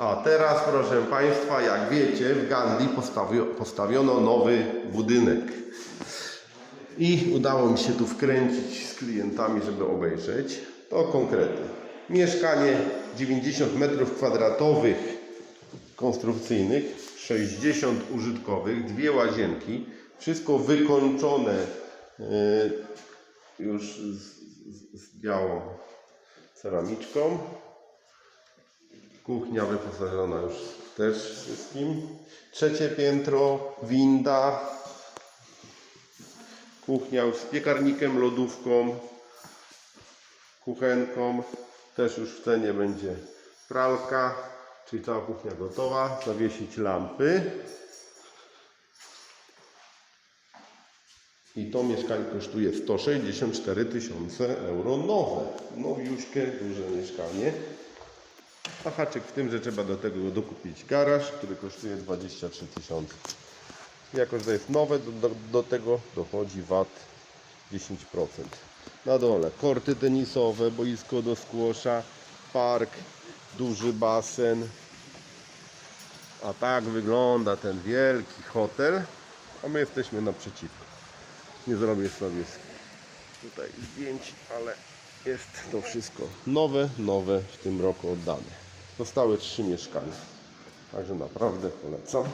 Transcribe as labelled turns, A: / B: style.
A: A teraz, proszę Państwa, jak wiecie, w Gandhi postawio, postawiono nowy budynek. I udało mi się tu wkręcić z klientami, żeby obejrzeć. To konkrety. Mieszkanie 90 m2 konstrukcyjnych, 60 użytkowych, dwie łazienki, wszystko wykończone e, już z, z, z białą ceramiczką. Kuchnia wyposażona już też wszystkim. Trzecie piętro, winda. Kuchnia już z piekarnikiem, lodówką, kuchenką. Też już w cenie będzie pralka, czyli cała kuchnia gotowa. Zawiesić lampy. I to mieszkanie kosztuje 164 tysiące euro nowe. Nowiuśkie, duże mieszkanie. A haczyk w tym, że trzeba do tego dokupić garaż, który kosztuje 23 tysiące. Jako, że jest nowe, do, do, do tego dochodzi VAT 10%. Na dole korty tenisowe, boisko do skłosza, park, duży basen. A tak wygląda ten wielki hotel, a my jesteśmy naprzeciwko. Nie zrobię sobie tutaj zdjęć, ale jest to wszystko nowe, nowe w tym roku oddane. Zostały trzy mieszkania. Także naprawdę polecam.